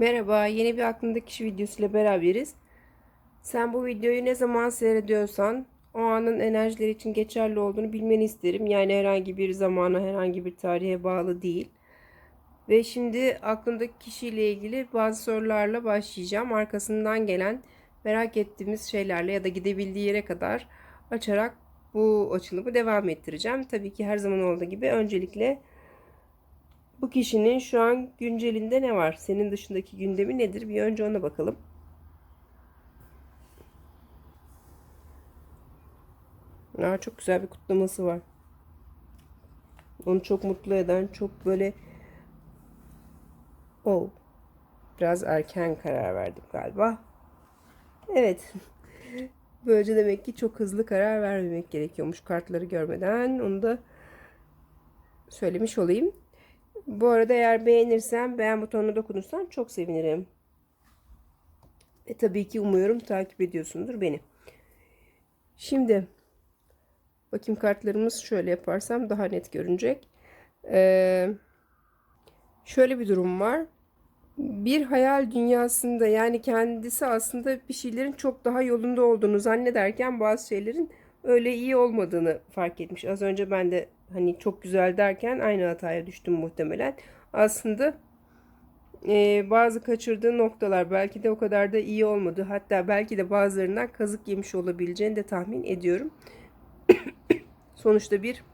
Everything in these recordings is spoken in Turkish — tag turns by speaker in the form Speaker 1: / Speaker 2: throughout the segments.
Speaker 1: Merhaba, yeni bir aklındaki kişi videosuyla beraberiz. Sen bu videoyu ne zaman seyrediyorsan o anın enerjileri için geçerli olduğunu bilmeni isterim. Yani herhangi bir zamana, herhangi bir tarihe bağlı değil. Ve şimdi aklındaki kişiyle ilgili bazı sorularla başlayacağım. Arkasından gelen merak ettiğimiz şeylerle ya da gidebildiği yere kadar açarak bu açılımı devam ettireceğim. Tabii ki her zaman olduğu gibi öncelikle bu kişinin şu an güncelinde ne var? Senin dışındaki gündemi nedir? Bir önce ona bakalım. Aa, çok güzel bir kutlaması var. Onu çok mutlu eden, çok böyle oh, biraz erken karar verdim galiba. Evet. Böylece demek ki çok hızlı karar vermemek gerekiyormuş kartları görmeden. Onu da söylemiş olayım. Bu arada eğer beğenirsen beğen butonuna dokunursan çok sevinirim. Ve tabii ki umuyorum takip ediyorsundur beni. Şimdi bakayım kartlarımız şöyle yaparsam daha net görünecek. Ee, şöyle bir durum var. Bir hayal dünyasında yani kendisi aslında bir şeylerin çok daha yolunda olduğunu zannederken bazı şeylerin öyle iyi olmadığını fark etmiş. Az önce ben de hani çok güzel derken aynı hataya düştüm muhtemelen. Aslında e, bazı kaçırdığı noktalar belki de o kadar da iyi olmadı. Hatta belki de bazılarından kazık yemiş olabileceğini de tahmin ediyorum. Sonuçta bir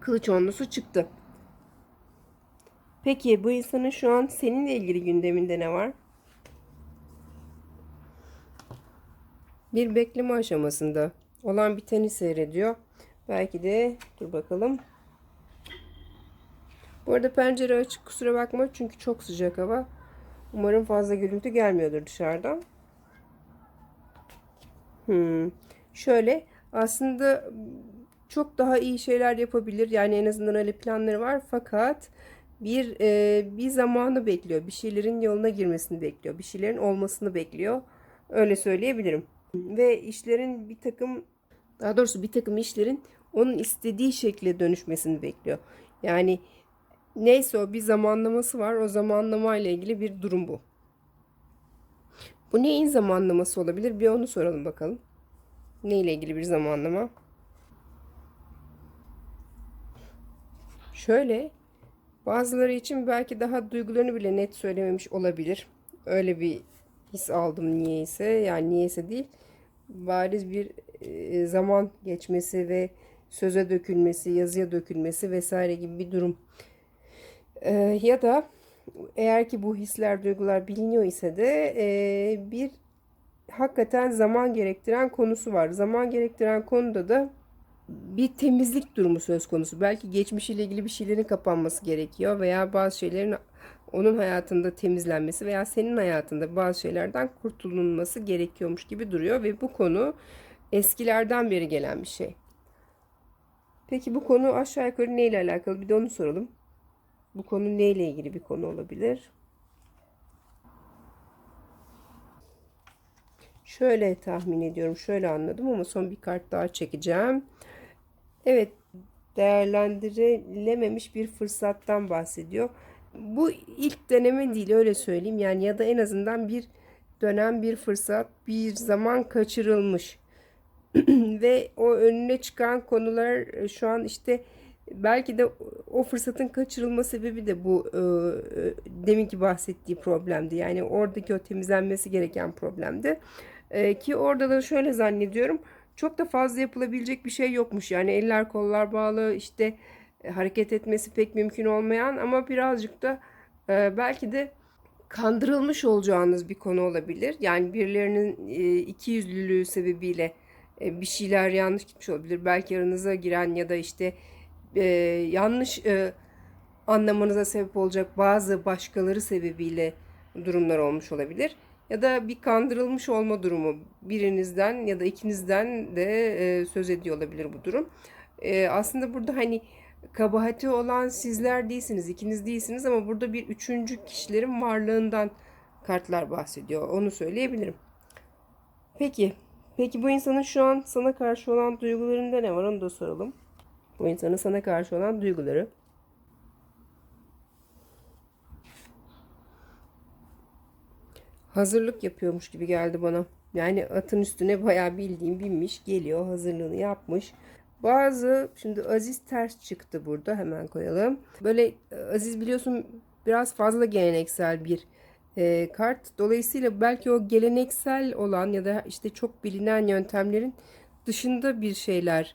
Speaker 1: kılıç onlusu çıktı. Peki bu insanın şu an seninle ilgili gündeminde ne var? Bir bekleme aşamasında olan biteni seyrediyor. Belki de dur bakalım. Bu arada pencere açık kusura bakma çünkü çok sıcak hava. Umarım fazla gürültü gelmiyordur dışarıdan. Hmm. Şöyle aslında çok daha iyi şeyler yapabilir. Yani en azından öyle planları var. Fakat bir e, bir zamanı bekliyor. Bir şeylerin yoluna girmesini bekliyor. Bir şeylerin olmasını bekliyor. Öyle söyleyebilirim. Ve işlerin bir takım daha doğrusu bir takım işlerin onun istediği şekle dönüşmesini bekliyor. Yani neyse o bir zamanlaması var. O zamanlama ile ilgili bir durum bu. Bu neyin zamanlaması olabilir? Bir onu soralım bakalım. Ne ile ilgili bir zamanlama? Şöyle bazıları için belki daha duygularını bile net söylememiş olabilir. Öyle bir his aldım niyeyse. Yani niyeyse değil. Bariz bir e, zaman geçmesi ve söze dökülmesi, yazıya dökülmesi vesaire gibi bir durum. Ee, ya da eğer ki bu hisler, duygular biliniyor ise de e, bir hakikaten zaman gerektiren konusu var. Zaman gerektiren konuda da bir temizlik durumu söz konusu. Belki geçmişiyle ilgili bir şeylerin kapanması gerekiyor veya bazı şeylerin onun hayatında temizlenmesi veya senin hayatında bazı şeylerden kurtulunması gerekiyormuş gibi duruyor ve bu konu eskilerden beri gelen bir şey. Peki bu konu aşağı yukarı neyle alakalı? Bir de onu soralım. Bu konu neyle ilgili bir konu olabilir? Şöyle tahmin ediyorum. Şöyle anladım ama son bir kart daha çekeceğim. Evet, değerlendirilememiş bir fırsattan bahsediyor. Bu ilk deneme değil öyle söyleyeyim. Yani ya da en azından bir dönem bir fırsat, bir zaman kaçırılmış. Ve o önüne çıkan konular e, şu an işte belki de o fırsatın kaçırılma sebebi de bu e, e, deminki bahsettiği problemdi. Yani oradaki o temizlenmesi gereken problemdi. E, ki orada da şöyle zannediyorum çok da fazla yapılabilecek bir şey yokmuş. Yani eller kollar bağlı işte e, hareket etmesi pek mümkün olmayan ama birazcık da e, belki de kandırılmış olacağınız bir konu olabilir. Yani birilerinin e, iki yüzlülüğü sebebiyle e, bir şeyler yanlış gitmiş olabilir. Belki aranıza giren ya da işte yanlış anlamanıza sebep olacak bazı başkaları sebebiyle durumlar olmuş olabilir. Ya da bir kandırılmış olma durumu birinizden ya da ikinizden de e, söz ediyor olabilir bu durum. E, aslında burada hani kabahati olan sizler değilsiniz, ikiniz değilsiniz ama burada bir üçüncü kişilerin varlığından kartlar bahsediyor. Onu söyleyebilirim. Peki, peki bu insanın şu an sana karşı olan duygularında ne var onu da soralım. Bu insanın sana karşı olan duyguları. Hazırlık yapıyormuş gibi geldi bana. Yani atın üstüne bayağı bildiğim binmiş geliyor hazırlığını yapmış. Bazı şimdi Aziz ters çıktı burada hemen koyalım. Böyle e, Aziz biliyorsun biraz fazla geleneksel bir e, kart. Dolayısıyla belki o geleneksel olan ya da işte çok bilinen yöntemlerin dışında bir şeyler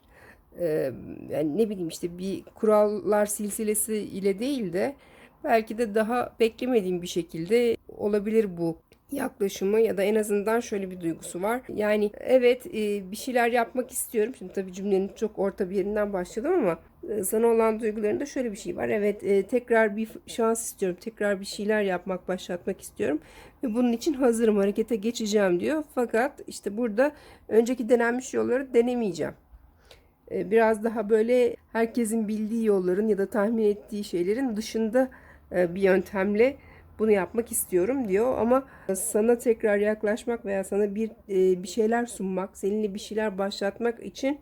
Speaker 1: e, yani ne bileyim işte bir kurallar silsilesi ile değil de belki de daha beklemediğim bir şekilde olabilir bu yaklaşımı ya da en azından şöyle bir duygusu var. Yani evet e, bir şeyler yapmak istiyorum. Şimdi tabii cümlenin çok orta bir yerinden başladım ama e, sana olan duygularında şöyle bir şey var. Evet e, tekrar bir şans istiyorum. Tekrar bir şeyler yapmak, başlatmak istiyorum. Ve bunun için hazırım, harekete geçeceğim diyor. Fakat işte burada önceki denenmiş yolları denemeyeceğim. E, biraz daha böyle herkesin bildiği yolların ya da tahmin ettiği şeylerin dışında e, bir yöntemle bunu yapmak istiyorum diyor ama sana tekrar yaklaşmak veya sana bir e, bir şeyler sunmak, seninle bir şeyler başlatmak için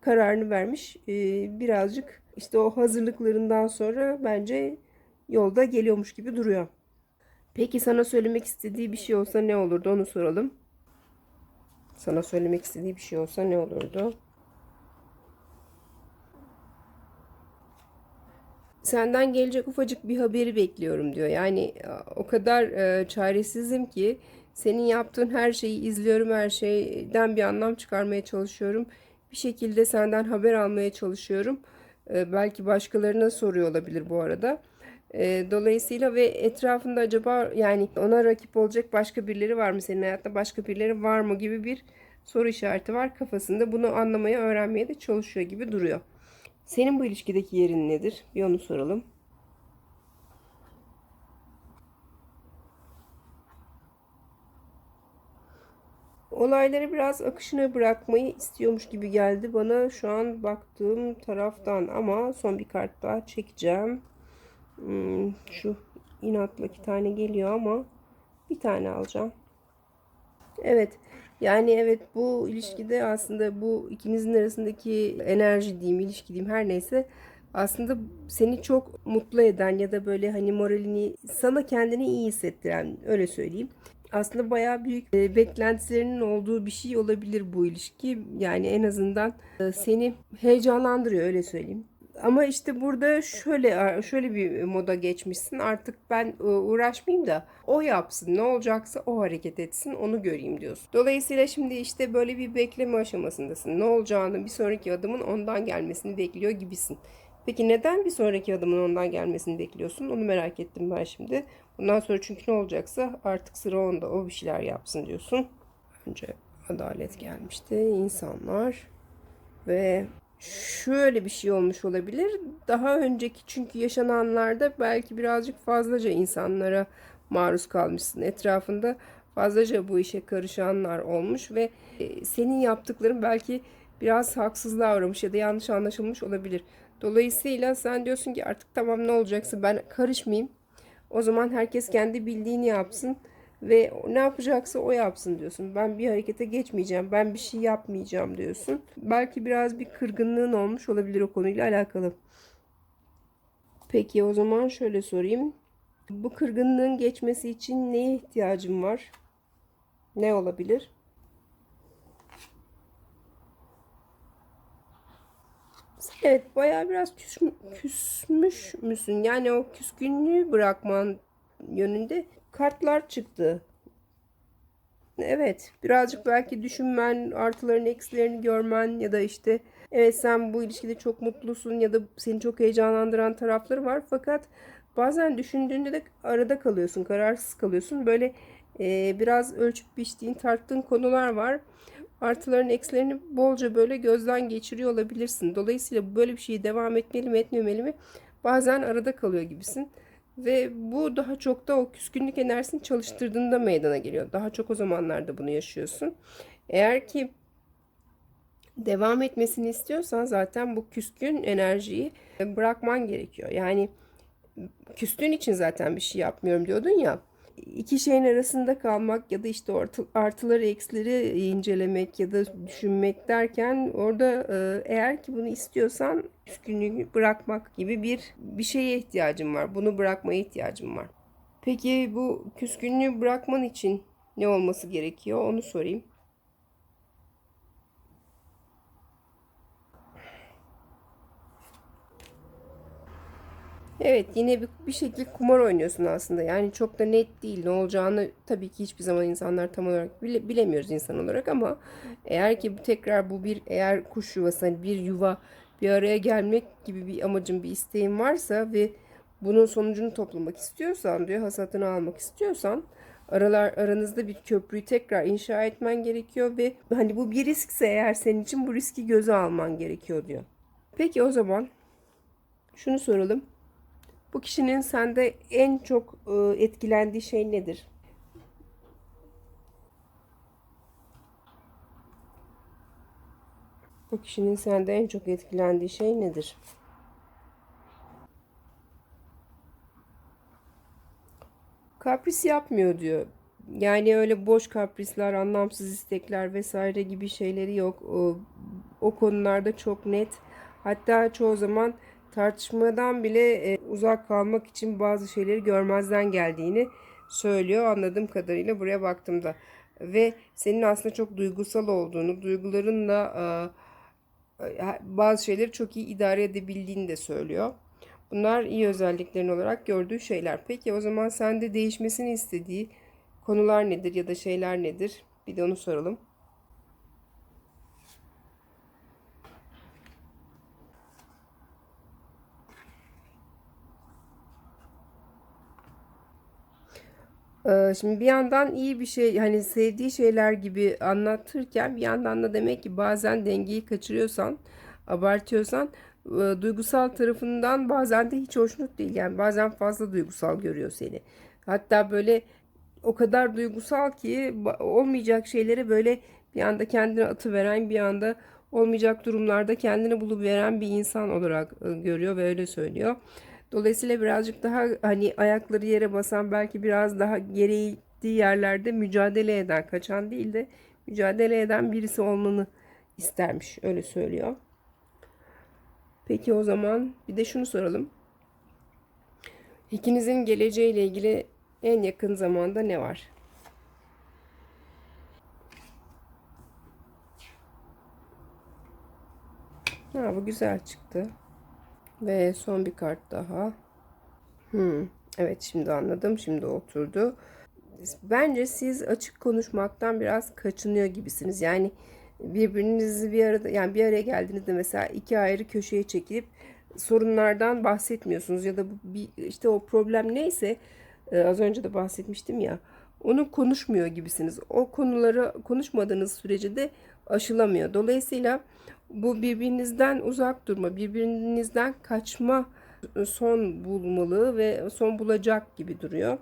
Speaker 1: kararını vermiş. E, birazcık işte o hazırlıklarından sonra bence yolda geliyormuş gibi duruyor. Peki sana söylemek istediği bir şey olsa ne olurdu onu soralım. Sana söylemek istediği bir şey olsa ne olurdu? Senden gelecek ufacık bir haberi bekliyorum diyor. Yani o kadar e, çaresizim ki senin yaptığın her şeyi izliyorum, her şeyden bir anlam çıkarmaya çalışıyorum. Bir şekilde senden haber almaya çalışıyorum. E, belki başkalarına soruyor olabilir bu arada. E, dolayısıyla ve etrafında acaba yani ona rakip olacak başka birileri var mı senin hayatta başka birileri var mı gibi bir soru işareti var kafasında. Bunu anlamaya, öğrenmeye de çalışıyor gibi duruyor. Senin bu ilişkideki yerin nedir? Bir onu soralım. Olayları biraz akışına bırakmayı istiyormuş gibi geldi bana şu an baktığım taraftan ama son bir kart daha çekeceğim. Hmm, şu inatla iki tane geliyor ama bir tane alacağım. Evet. Yani evet bu ilişkide aslında bu ikinizin arasındaki enerji diyeyim, ilişki diyeyim her neyse aslında seni çok mutlu eden ya da böyle hani moralini sana kendini iyi hissettiren öyle söyleyeyim. Aslında bayağı büyük e, beklentilerinin olduğu bir şey olabilir bu ilişki. Yani en azından e, seni heyecanlandırıyor öyle söyleyeyim. Ama işte burada şöyle şöyle bir moda geçmişsin. Artık ben e, uğraşmayayım da o yapsın. Ne olacaksa o hareket etsin. Onu göreyim diyorsun. Dolayısıyla şimdi işte böyle bir bekleme aşamasındasın. Ne olacağını bir sonraki adımın ondan gelmesini bekliyor gibisin. Peki neden bir sonraki adımın ondan gelmesini bekliyorsun? Onu merak ettim ben şimdi. Bundan sonra çünkü ne olacaksa artık sıra onda. O bir şeyler yapsın diyorsun. Önce adalet gelmişti. insanlar ve şöyle bir şey olmuş olabilir. Daha önceki çünkü yaşananlarda belki birazcık fazlaca insanlara maruz kalmışsın. Etrafında fazlaca bu işe karışanlar olmuş ve e, senin yaptıkların belki biraz haksızlığa uğramış ya da yanlış anlaşılmış olabilir. Dolayısıyla sen diyorsun ki artık tamam ne olacaksa ben karışmayayım. O zaman herkes kendi bildiğini yapsın ve ne yapacaksa o yapsın diyorsun. Ben bir harekete geçmeyeceğim, ben bir şey yapmayacağım diyorsun. Belki biraz bir kırgınlığın olmuş olabilir o konuyla alakalı. Peki o zaman şöyle sorayım. Bu kırgınlığın geçmesi için neye ihtiyacım var? Ne olabilir? Evet bayağı biraz küs, küsmüş müsün? Yani o küskünlüğü bırakman yönünde kartlar çıktı. Evet, birazcık belki düşünmen, artılarını, eksilerini görmen ya da işte evet sen bu ilişkide çok mutlusun ya da seni çok heyecanlandıran tarafları var fakat bazen düşündüğünde de arada kalıyorsun, kararsız kalıyorsun. Böyle e, biraz ölçüp biçtiğin, tarttığın konular var. Artılarını, eksilerini bolca böyle gözden geçiriyor olabilirsin. Dolayısıyla böyle bir şeyi devam etmeli mi, etmemeli mi? Bazen arada kalıyor gibisin. Ve bu daha çok da o küskünlük enerjisini çalıştırdığında meydana geliyor. Daha çok o zamanlarda bunu yaşıyorsun. Eğer ki devam etmesini istiyorsan zaten bu küskün enerjiyi bırakman gerekiyor. Yani küstüğün için zaten bir şey yapmıyorum diyordun ya iki şeyin arasında kalmak ya da işte artıları eksileri incelemek ya da düşünmek derken orada e, eğer ki bunu istiyorsan küskünlüğü bırakmak gibi bir bir şeye ihtiyacım var. Bunu bırakmaya ihtiyacım var. Peki bu küskünlüğü bırakman için ne olması gerekiyor onu sorayım. Evet yine bir, bir şekilde kumar oynuyorsun aslında. Yani çok da net değil. Ne olacağını tabii ki hiçbir zaman insanlar tam olarak bile, bilemiyoruz insan olarak ama eğer ki tekrar bu bir eğer kuş yuvası hani bir yuva bir araya gelmek gibi bir amacın bir isteğin varsa ve bunun sonucunu toplamak istiyorsan diyor hasatını almak istiyorsan aralar aranızda bir köprüyü tekrar inşa etmen gerekiyor ve hani bu bir riskse eğer senin için bu riski göze alman gerekiyor diyor. Peki o zaman şunu soralım. Bu kişinin sende en çok e, etkilendiği şey nedir? Bu kişinin sende en çok etkilendiği şey nedir? Kapris yapmıyor diyor. Yani öyle boş kaprisler, anlamsız istekler vesaire gibi şeyleri yok. O, o konularda çok net. Hatta çoğu zaman tartışmadan bile e, uzak kalmak için bazı şeyleri görmezden geldiğini söylüyor anladığım kadarıyla buraya baktığımda. Ve senin aslında çok duygusal olduğunu, duygularınla e, bazı şeyleri çok iyi idare edebildiğini de söylüyor. Bunlar iyi özelliklerin olarak gördüğü şeyler. Peki o zaman sende değişmesini istediği konular nedir ya da şeyler nedir? Bir de onu soralım. Şimdi bir yandan iyi bir şey hani sevdiği şeyler gibi anlatırken bir yandan da demek ki bazen dengeyi kaçırıyorsan, abartıyorsan e, duygusal tarafından bazen de hiç hoşnut değil. Yani bazen fazla duygusal görüyor seni. Hatta böyle o kadar duygusal ki olmayacak şeyleri böyle bir anda kendine atıveren bir anda olmayacak durumlarda kendini buluveren bir insan olarak e, görüyor ve öyle söylüyor. Dolayısıyla birazcık daha hani ayakları yere basan belki biraz daha gerektiği yerlerde mücadele eden, kaçan değil de mücadele eden birisi olmanı istermiş. Öyle söylüyor. Peki o zaman bir de şunu soralım. İkinizin geleceğiyle ilgili en yakın zamanda ne var? Ha, bu güzel çıktı. Ve son bir kart daha. Hmm, evet şimdi anladım. Şimdi oturdu. Bence siz açık konuşmaktan biraz kaçınıyor gibisiniz. Yani birbirinizi bir arada yani bir araya geldiğinizde mesela iki ayrı köşeye çekilip sorunlardan bahsetmiyorsunuz ya da bir, işte o problem neyse az önce de bahsetmiştim ya onu konuşmuyor gibisiniz. O konuları konuşmadığınız sürece de aşılamıyor. Dolayısıyla bu birbirinizden uzak durma, birbirinizden kaçma son bulmalı ve son bulacak gibi duruyor.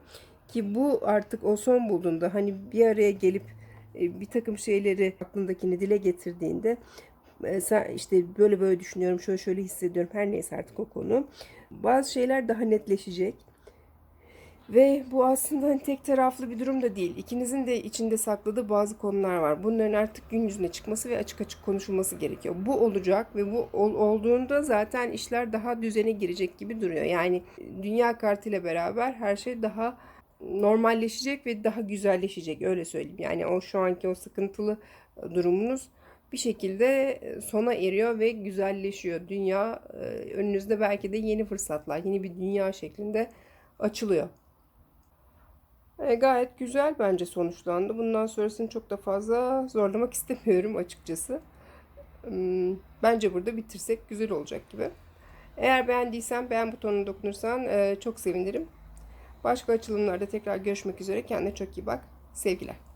Speaker 1: Ki bu artık o son bulduğunda hani bir araya gelip e, bir takım şeyleri aklındakini dile getirdiğinde e, sen işte böyle böyle düşünüyorum, şöyle şöyle hissediyorum her neyse artık o konu. Bazı şeyler daha netleşecek ve bu aslında hani tek taraflı bir durum da değil. İkinizin de içinde sakladığı bazı konular var. Bunların artık gün yüzüne çıkması ve açık açık konuşulması gerekiyor. Bu olacak ve bu ol, olduğunda zaten işler daha düzene girecek gibi duruyor. Yani dünya kartıyla beraber her şey daha normalleşecek ve daha güzelleşecek öyle söyleyeyim. Yani o şu anki o sıkıntılı durumunuz bir şekilde sona eriyor ve güzelleşiyor. Dünya önünüzde belki de yeni fırsatlar, yeni bir dünya şeklinde açılıyor. E, gayet güzel bence sonuçlandı. Bundan sonrasını çok da fazla zorlamak istemiyorum açıkçası. Hmm, bence burada bitirsek güzel olacak gibi. Eğer beğendiysen beğen butonuna dokunursan e, çok sevinirim. Başka açılımlarda tekrar görüşmek üzere. Kendine çok iyi bak. Sevgiler.